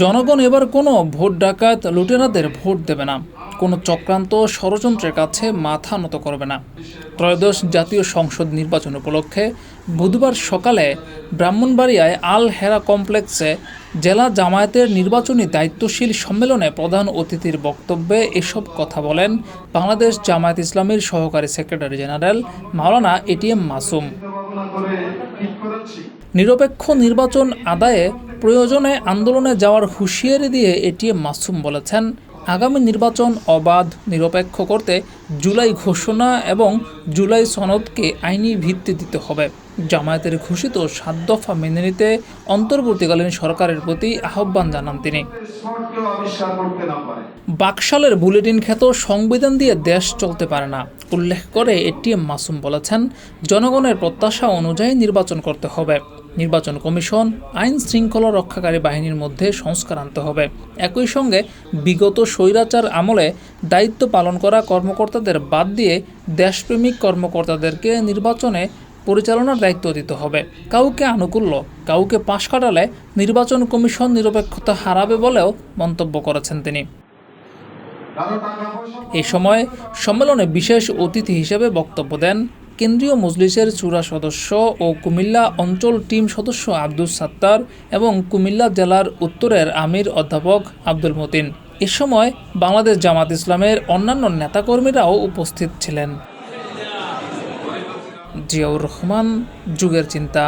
জনগণ এবার কোনো ভোট ডাকাত লুটেরাদের ভোট দেবে না। কোনো চক্রান্ত ষড়যন্ত্রের কাছে মাথা নত করবে না। ত্রয়োদশ জাতীয় সংসদ নির্বাচন উপলক্ষে বুধবার সকালে ব্রাহ্মণবাড়িয়ায় আল হেরা কমপ্লেক্সে জেলা জামায়াতের নির্বাচনী দায়িত্বশীল সম্মেলনে প্রধান অতিথির বক্তব্যে এসব কথা বলেন বাংলাদেশ জামায়াত ইসলামীর সহকারী secretary general Maulana ATM Masum. নিরপেক্ষ নির্বাচন আদায়ে প্রয়োজনে আন্দোলনে যাওয়ার হুঁশিয়ারি দিয়ে এটিএম মাসুম বলেছেন। আগামী নির্বাচন অবাধ, নিরপেক্ষ করতে জুলাই ঘোষণা এবং জুলাই সনদকে আইনি ভিত্তি দিতে হবে। জামায়াতের ঘোষিত সাত দফা মেনে নিতে অন্তর্বর্তীকালীন সরকারের প্রতি আহ্বান জানান তিনি। বাকশালের বুলেটিন খ্যাত সংবিধান দিয়ে দেশ চলতে পারে না। উল্লেখ করে এটিএম মাসুম বলেছেন, জনগণের প্রত্যাশা অনুযায়ী নির্বাচন করতে হবে। নির্বাচন কমিশন আইন শৃঙ্খলা রক্ষাকারী বাহিনীর মধ্যে সংস্কার আনতে হবে। একই সঙ্গে বিগত স্বৈরাচার আমলে দায়িত্ব পালন করা কর্মকর্তাদের বাদ দিয়ে দেশপ্রেমিক কর্মকর্তাদেরকে নির্বাচনে পরিচালনার দায়িত্ব দিতে হবে। কাউকে আনুকূল্য, কাউকে পাশ কাটালে নির্বাচন কমিশন নিরপেক্ষতা হারাবে বলেও মন্তব্য করেছেন তিনি। এ সময় সম্মেলনে বিশেষ অতিথি হিসেবে বক্তব্য দেন কেন্দ্রীয় মজলিসের চূড়া সদস্য ও কুমিল্লা অঞ্চল টিম সদস্য আব্দুল সাত্তার এবং কুমিল্লা জেলার উত্তরের আমির অধ্যাপক আব্দুল মতিন। এ সময় বাংলাদেশ জামাত ইসলামের অন্যান্য নেতাকর্মীরাও উপস্থিত ছিলেন। জিয়াউর রহমান, যুগের চিন্তা।